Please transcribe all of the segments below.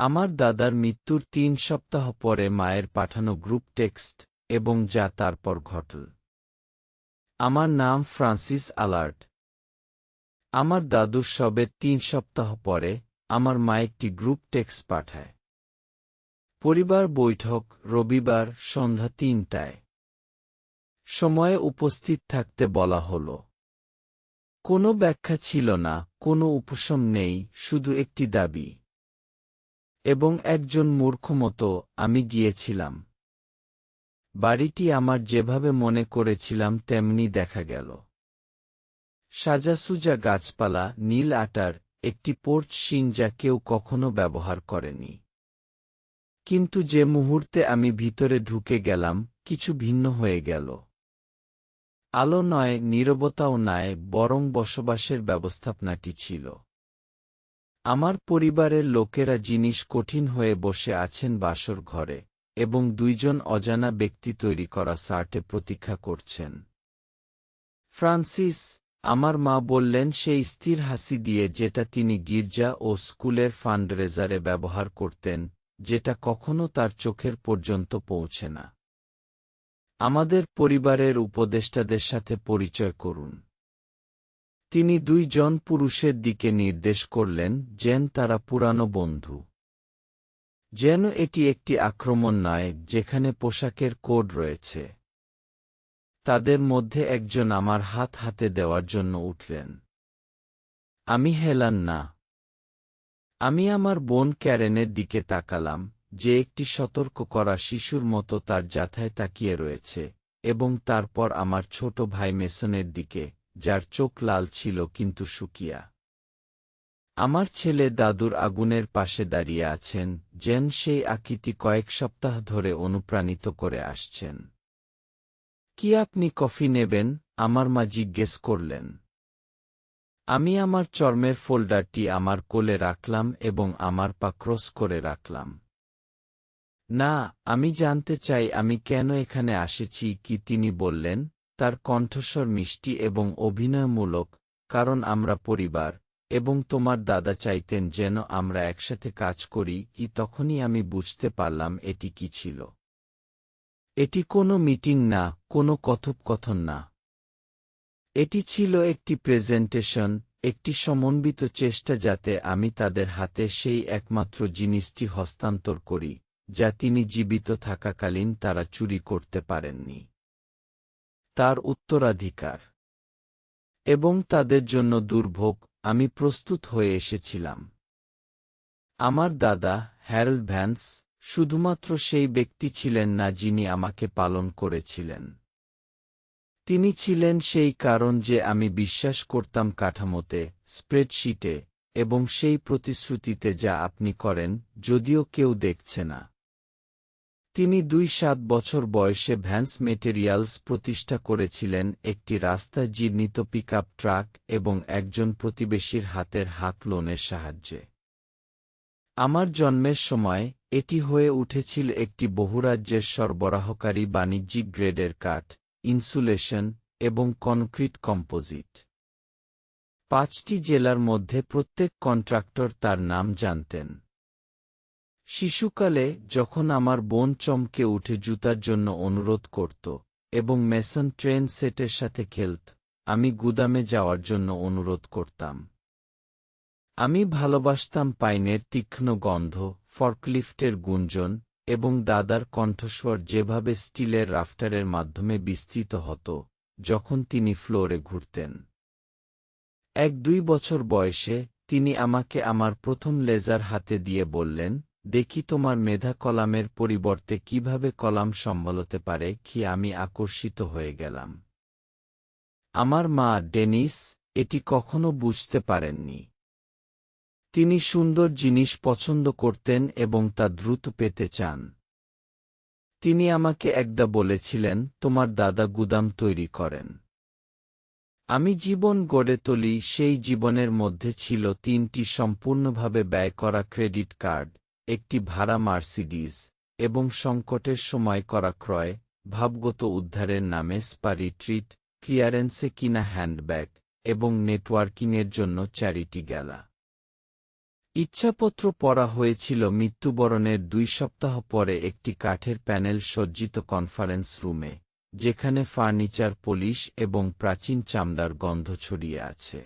আমার দাদার মৃত্যুর তিন সপ্তাহ পরে মায়ের পাঠানো গ্রুপ টেক্সট, এবং যা তারপর ঘটল। আমার নাম ফ্রান্সিস আলার্ট। আমার দাদুর সবের তিন সপ্তাহ পরে আমার মা একটি গ্রুপ টেক্সট পাঠায়। পরিবার বৈঠক, রবিবার, সন্ধ্যা তিনটায়। সময়ে উপস্থিত থাকতে বলা হল। কোনো ব্যাখ্যা ছিল না, কোনো উপশম নেই, শুধু একটি দাবি। এবং একজন মূর্খমতো আমি গিয়েছিলাম। বাড়িটি আমার যেভাবে মনে করেছিলাম তেমনি দেখা গেল। সাজাসুজা গাছপালা, নীল আটার, একটি পোর্চ সিন যা কেউ কখনো ব্যবহার করেনি। কিন্তু যে মুহূর্তে আমি ভিতরে ঢুকে গেলাম, কিছু ভিন্ন হয়ে গেল। আলো নয়, নীরবতাও নয় বরং বসবাসের ব্যবস্থাপনাটি ছিল। আমার পরিবারের লোকেরা জিনিস কঠিন হয়ে বসে আছেন বাসর ঘরে, এবং দুইজন অজানা ব্যক্তি তৈরি করা সার্টে প্রতীক্ষা করছেন। ফ্রান্সিস, আমার মা বললেন, সেই স্থির হাসি দিয়ে যেটা তিনি গির্জা ও স্কুলের ফান্ডরেজারে ব্যবহার করতেন, যেটা কখনো তার চোখের পর্যন্ত পৌঁছে না। আমাদের পরিবারের উপদেষ্টাদের সাথে পরিচয় করুন। তিনি দুইজন পুরুষের দিকে নির্দেশ করলেন, যেন তারা পুরানো বন্ধু। যেন এটি একটি আক্রমণ নয়, যেখানে পোশাকের কোড রয়েছে। তাদের মধ্যে একজন আমার হাত হাতে দেওয়ার জন্য উঠলেন। আমি হেলান না। আমি আমার বোন ক্যারেনের দিকে তাকালাম, যে একটি সতর্ক করা শিশুর মতো তার যাথায় তাকিয়ে রয়েছে, এবং তারপর আমার ছোট ভাই মেসনের দিকে যার চোখ লাল ছিল কিন্তু শুকিয়া আমার ছেলে দাদুর আগুনের পাশে দাঁড়িয়ে আছেন, যেন সেই আকৃতি কয়েক সপ্তাহ ধরে অনুপ্রাণিত করে আসছেন। কি আপনি কফি নেবেন? আমার মা জিজ্ঞেস করলেন। আমি আমার চর্মের ফোল্ডারটি আমার কোলে রাখলাম এবং আমার পা ক্রস করে রাখলাম। না, আমি জানতে চাই আমি কেন এখানে আসেছি, কি তিনি বললেন? তার কণ্ঠস্বর মিষ্টি এবং অভিনয়মূলক, কারণ আমরা পরিবার, এবং তোমার দাদা চাইতেন যেন আমরা একসাথে কাজ করি কি তখনই আমি বুঝতে পারলাম এটি কি ছিল। এটি কোনো মিটিং না, কোনো কথোপকথন না। এটি ছিল একটি প্রেজেন্টেশন, একটি সমন্বিত চেষ্টা যাতে আমি তাদের হাতে সেই একমাত্র জিনিসটি হস্তান্তর করি, যা তিনি জীবিত থাকাকালীন তারা চুরি করতে পারেননি। তার উত্তরাধিকার। এবং তাদের জন্য দুর্ভোগ, আমি প্রস্তুত হয়ে এসেছিলাম। আমার দাদা, হ্যারল্ড ভ্যান্স, শুধুমাত্র সেই ব্যক্তি ছিলেন না যিনি আমাকে পালন করেছিলেন। তিনি ছিলেন সেই কারণ যে আমি বিশ্বাস করতাম কাঠামোতে, স্প্রেডশিটে, এবং সেই প্রতিশ্রুতিতে যা আপনি করেন, যদিও কেউ দেখছে না। তিনি দুই সাত বছর বয়সে ভ্যান্স মেটেরিয়ালস প্রতিষ্ঠা করেছিলেন একটি রাস্তা জীর্ণিত পিকআপ ট্রাক এবং একজন প্রতিবেশীর হাতের হাত লোনের সাহায্যে। আমার জন্মের সময় এটি হয়ে উঠেছিল একটি বহুরাজ্যের সরবরাহকারী বাণিজ্যিক গ্রেডের কাঠ, ইনসুলেশন এবং কনক্রিট কম্পোজিট। পাঁচটি জেলার মধ্যে প্রত্যেক কন্ট্রাক্টর তার নাম জানতেন। শিশুকালে যখন আমার বোন চমকে উঠে জুতার জন্য অনুরোধ করত এবং মেসন ট্রেন সেটের সাথে খেলত, আমি গুদামে যাওয়ার জন্য অনুরোধ করতাম। আমি ভালোবাসতাম পাইনের তীক্ষ্ণ গন্ধ, ফর্কলিফটের গুঞ্জন এবং দাদার কণ্ঠস্বর যেভাবে স্টিলের রাফটারের মাধ্যমে বিস্তৃত হতো যখন তিনি ফ্লোরে ঘুরতেন। এক দুই বছর বয়সে তিনি আমাকে আমার প্রথম লেজার হাতে দিয়ে বললেন দেখি তোমার মেধা কলামের পরিবর্তে কীভাবে কলাম সম্বলতে পারে কি আমি আকর্ষিত হয়ে গেলাম। আমার মা ডেনিস, এটি কখনো বুঝতে পারেননি। তিনি সুন্দর জিনিস পছন্দ করতেন এবং তা দ্রুত পেতে চান। তিনি আমাকে একদা বলেছিলেন, তোমার দাদা গুদাম তৈরি করেন। আমি জীবন গড়ে তুলি, সেই জীবনের মধ্যে ছিল তিনটি সম্পূর্ণভাবে ব্যয় করা ক্রেডিট কার্ড। একটি ভাড়া মার্সিডিজ এবং সংকটের সময় করা ক্রয় ভাবগত উদ্ধারের নামে স্পারি ট্রিট ক্লিয়ারেন্সে কিনা হ্যান্ডব্যাগ এবং নেটওয়ার্কিংয়ের জন্য চ্যারিটি গেলা। ইচ্ছাপত্র পড়া হয়েছিল মৃত্যুবরণের দুই সপ্তাহ পরে একটি কাঠের প্যানেল সজ্জিত কনফারেন্স রুমে, যেখানে ফার্নিচার, পলিশ এবং প্রাচীন চামড়ার গন্ধ ছড়িয়ে আছে।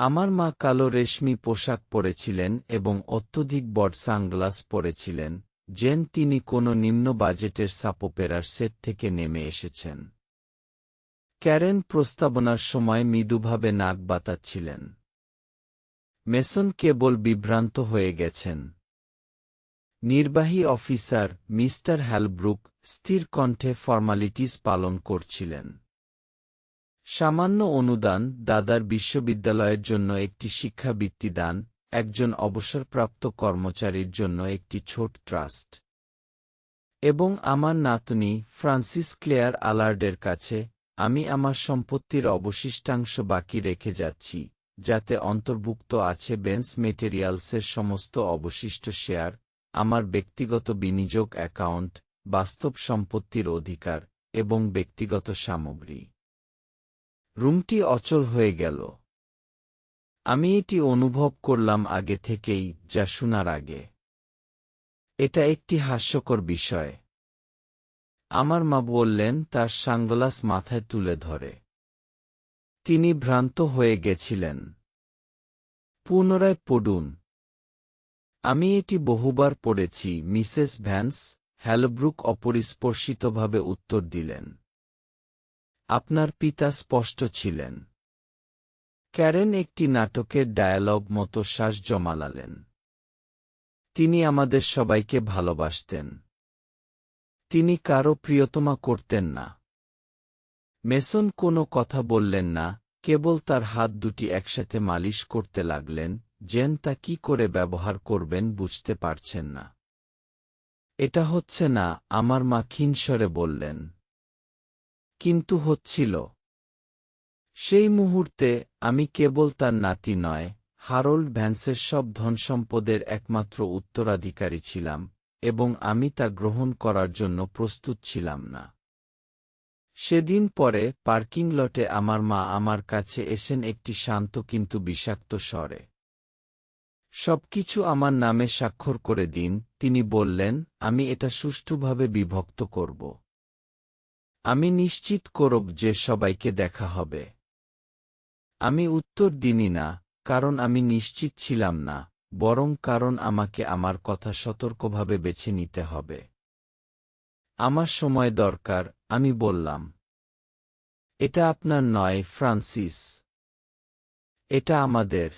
আমার মা কালো রেশমি পোশাক পরেছিলেন এবং অত্যধিক বড় সানগ্লাস পরেছিলেন, যেন তিনি কোনো নিম্ন বাজেটের সাপোপেরার সেট থেকে নেমে এসেছেন। ক্যারেন প্রস্তাবনার সময় মৃদুভাবে নাক বাতাচ্ছিলেন। মেসন কেবল বিভ্রান্ত হয়ে গেছেন। নির্বাহী অফিসার মিস্টার হ্যালব্রুক স্থির কণ্ঠে ফর্মালিটিস পালন করছিলেন। সামান্য অনুদান দাদার বিশ্ববিদ্যালয়ের জন্য একটি শিক্ষাবৃত্তি দান, একজন অবসরপ্রাপ্ত কর্মচারীর জন্য একটি ছোট ট্রাস্ট। এবং আমার নাতনি ফ্রান্সিস ক্লেয়ার আলার্ডের কাছে, আমি আমার সম্পত্তির অবশিষ্টাংশ বাকি রেখে যাচ্ছি, যাতে অন্তর্ভুক্ত আছে বেন্স মেটেরিয়ালসের সমস্ত অবশিষ্ট শেয়ার, আমার ব্যক্তিগত বিনিয়োগ অ্যাকাউন্ট, বাস্তব সম্পত্তির অধিকার, এবং ব্যক্তিগত সামগ্রী। রুমটি অচল হয়ে গেল। আমি এটি অনুভব করলাম আগে থেকেই, যা শোনার আগে। এটা একটি হাস্যকর বিষয়। আমার মা বললেন, তার সাঙ্গলাস মাথায় তুলে ধরে। তিনি ভ্রান্ত হয়ে গেছিলেন। পুনরায় পড়ুন। আমি এটি বহুবার পড়েছি। মিসেস ভ্যান্স হ্যালব্রুক অপরিস্পর্শিতভাবে উত্তর দিলেন। আপনার পিতা স্পষ্ট ছিলেন। ক্যারেন একটি নাটকের ডায়ালগ মতো শ্বাস জমালালেন। তিনি আমাদের সবাইকে ভালোবাসতেন। তিনি কারও প্রিয়তমা করতেন না। মেসন কোনো কথা বললেন না, কেবল তার হাত দুটি একসাথে মালিশ করতে লাগলেন, জেন তা কি করে ব্যবহার করবেন বুঝতে পারছেন না। এটা হচ্ছে না, আমার মা ক্ষীণস্বরে বললেন। কিন্তু হচ্ছিল। সেই মুহূর্তে আমি কেবল তার নাতি নয়, হারোল্ড ভ্যান্সের সব ধনসম্পদের একমাত্র উত্তরাধিকারী ছিলাম, এবং আমি তা গ্রহণ করার জন্য প্রস্তুত ছিলাম না। সেদিন পরে পার্কিং লটে আমার মা আমার কাছে এসেন একটি শান্ত কিন্তু বিষাক্ত স্বরে। সবকিছু আমার নামে স্বাক্ষর করে দিন, তিনি বললেন, আমি এটা সুষ্ঠুভাবে বিভক্ত করব। আমি নিশ্চিত করব যে সবাইকে দেখা হবে। আমি উত্তর দিনি না, কারণ আমি নিশ্চিত ছিলাম না, বরং কারণ আমাকে আমার কথা সতর্কভাবে বেছে নিতে হবে। আমার সময় দরকার, আমি বললাম। এটা আপনার নয়, ফ্রান্সিস। এটা আমাদের।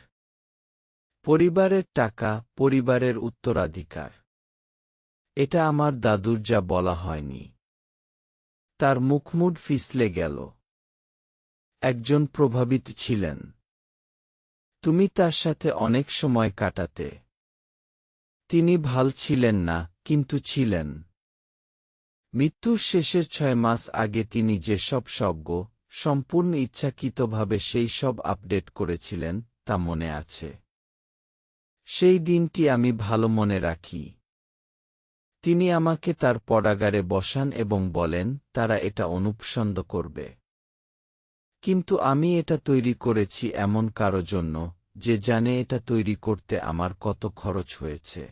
পরিবারের টাকা, পরিবারের উত্তরাধিকার। এটা আমার দাদুর যা বলা হয়নি। তার মুখমুড ফিসলে গেল। একজন প্রভাবিত ছিলেন। তুমি তার সাথে অনেক সময় কাটাতে। তিনি ভালো ছিলেন না, কিন্তু ছিলেন। মৃত্যুর শেষের ছয় মাস আগে তিনি যেসব সজ্ঞ, সম্পূর্ণ ইচ্ছাকৃতভাবে সেই সব আপডেট করেছিলেন, তা মনে আছে। সেই দিনটি আমি ভালো মনে রাখি। তিনি আমাকে তার পড়াগারে বসান এবং বলেন, তারা এটা অনুপসন্দ করবে। কিন্তু আমি এটা তৈরি করেছি এমন কারও জন্য, যে জানে এটা তৈরি করতে আমার কত খরচ হয়েছে।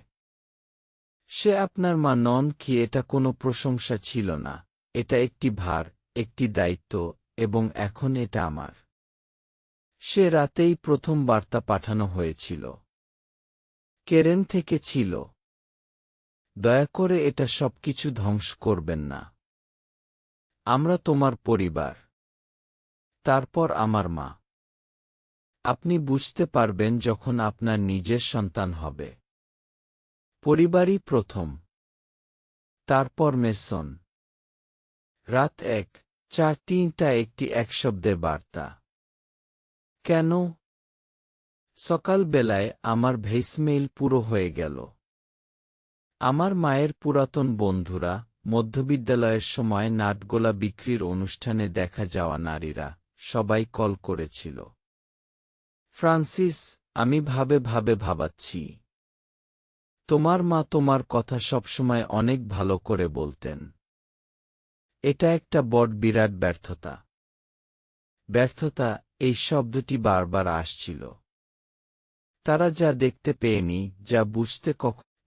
সে আপনার মা নন কি এটা কোনো প্রশংসা ছিল না, এটা একটি ভার, একটি দায়িত্ব, এবং এখন এটা আমার। সে রাতেই প্রথম বার্তা পাঠানো হয়েছিল। কেরেন থেকে ছিল। দয়া করে এটা সবকিছু ধ্বংস করবেন না। আমরা তোমার পরিবার। তারপর আমার মা। আপনি বুঝতে পারবেন যখন আপনার নিজের সন্তান হবে। পরিবারই প্রথম। তারপর মেসন। রাত এক, চার তিনটা একটি এক শব্দের বার্তা। কেন? সকালবেলায় আমার ভেসমেইল পুরো হয়ে গেল। আমার মায়ের পুরাতন বন্ধুরা, মধ্যবিদ্যালয়ের সময় নাটগোলা বিক্রির অনুষ্ঠানে দেখা যাওয়া নারীরা, সবাই কল করেছিল। ফ্রান্সিস, আমি ভাবে ভাবে ভাবাচ্ছি। তোমার মা তোমার কথা সবসময় অনেক ভালো করে বলতেন। এটা একটা বড় বিরাট ব্যর্থতা। ব্যর্থতা, এই শব্দটি বারবার আসছিল। তারা যা দেখতে পেয়নি, যা বুঝতে কখ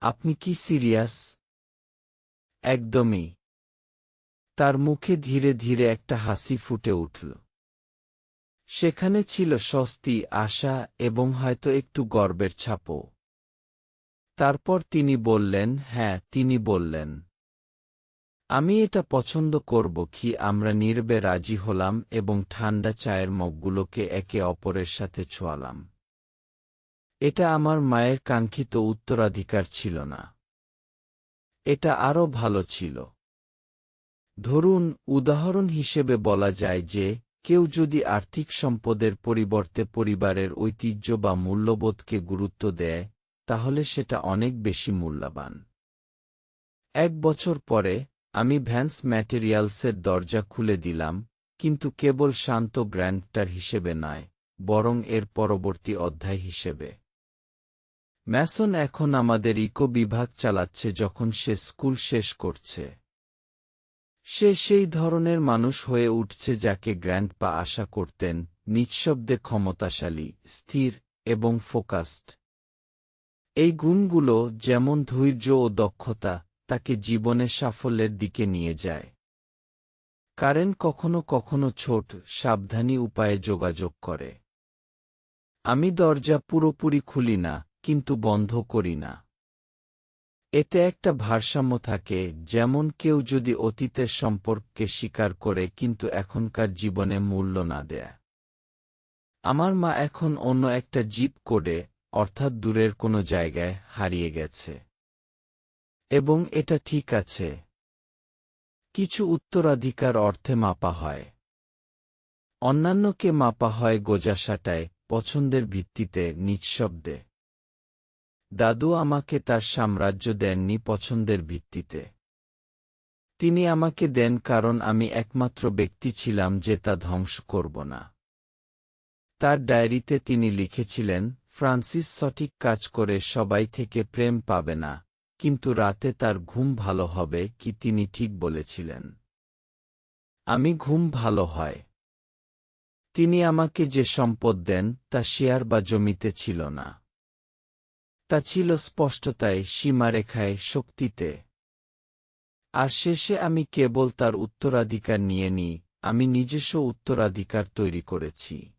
আপনি কি সিরিয়াস? একদমই। তার মুখে ধীরে ধীরে একটা হাসি ফুটে উঠল। সেখানে ছিল স্বস্তি, আশা এবং হয়তো একটু গর্বের ছাপও। তারপর তিনি বললেন হ্যাঁ তিনি বললেন। আমি এটা পছন্দ করব কি আমরা নির্বে রাজি হলাম এবং ঠান্ডা চায়ের মগগুলোকে একে অপরের সাথে ছোয়ালাম। এটা আমার মায়ের কাঙ্ক্ষিত উত্তরাধিকার ছিল না। এটা আরও ভালো ছিল। ধরুন, উদাহরণ হিসেবে বলা যায় যে, কেউ যদি আর্থিক সম্পদের পরিবর্তে পরিবারের ঐতিহ্য বা মূল্যবোধকে গুরুত্ব দেয়, তাহলে সেটা অনেক বেশি মূল্যবান। এক বছর পরে, আমি ভ্যান্স ম্যাটেরিয়ালসের দরজা খুলে দিলাম, কিন্তু কেবল শান্ত গ্র্যান্ডটার হিসেবে নয়, বরং এর পরবর্তী অধ্যায় হিসেবে। ম্যাসন এখন আমাদের ইকো বিভাগ চালাচ্ছে যখন সে স্কুল শেষ করছে। সে সেই ধরনের মানুষ হয়ে উঠছে যাকে গ্র্যান্ডপা আশা করতেন নিঃশব্দে ক্ষমতাশালী, স্থির এবং ফোকাসড। এই গুণগুলো যেমন ধৈর্য ও দক্ষতা, তাকে জীবনের সাফল্যের দিকে নিয়ে যায়। কারেন কখনো কখনো ছোট, সাবধানী উপায়ে যোগাযোগ করে। আমি দরজা পুরোপুরি খুলি না কিন্তু বন্ধ করি না। এতে একটা ভারসাম্য থাকে, যেমন কেউ যদি অতীতের সম্পর্ককে স্বীকার করে কিন্তু এখনকার জীবনে মূল্য না দেয়। আমার মা এখন অন্য একটা জিপ কোডে, অর্থাৎ দূরের কোনো জায়গায়, হারিয়ে গেছে। এবং এটা ঠিক আছে। কিছু উত্তরাধিকার অর্থে মাপা হয়। অন্যান্যকে মাপা হয় গোজাসাটায়, পছন্দের ভিত্তিতে, নিঃশব্দে। দাদু আমাকে তার সাম্রাজ্য দেননি পছন্দের ভিত্তিতে। তিনি আমাকে দেন কারণ আমি একমাত্র ব্যক্তি ছিলাম যে তা ধ্বংস করব না। তার ডায়েরিতে তিনি লিখেছিলেন, ফ্রান্সিস সঠিক কাজ করে সবাই থেকে প্রেম পাবে না, কিন্তু রাতে তার ঘুম ভালো হবে কি তিনি ঠিক বলেছিলেন। আমি ঘুম ভালো হয়। তিনি আমাকে যে সম্পদ দেন তা শেয়ার বা জমিতে ছিল না। তা ছিল স্পষ্টতায় সীমারেখায় শক্তিতে। আর শেষে আমি কেবল তার উত্তরাধিকার নিয়ে নিই, আমি নিজস্ব উত্তরাধিকার তৈরি করেছি।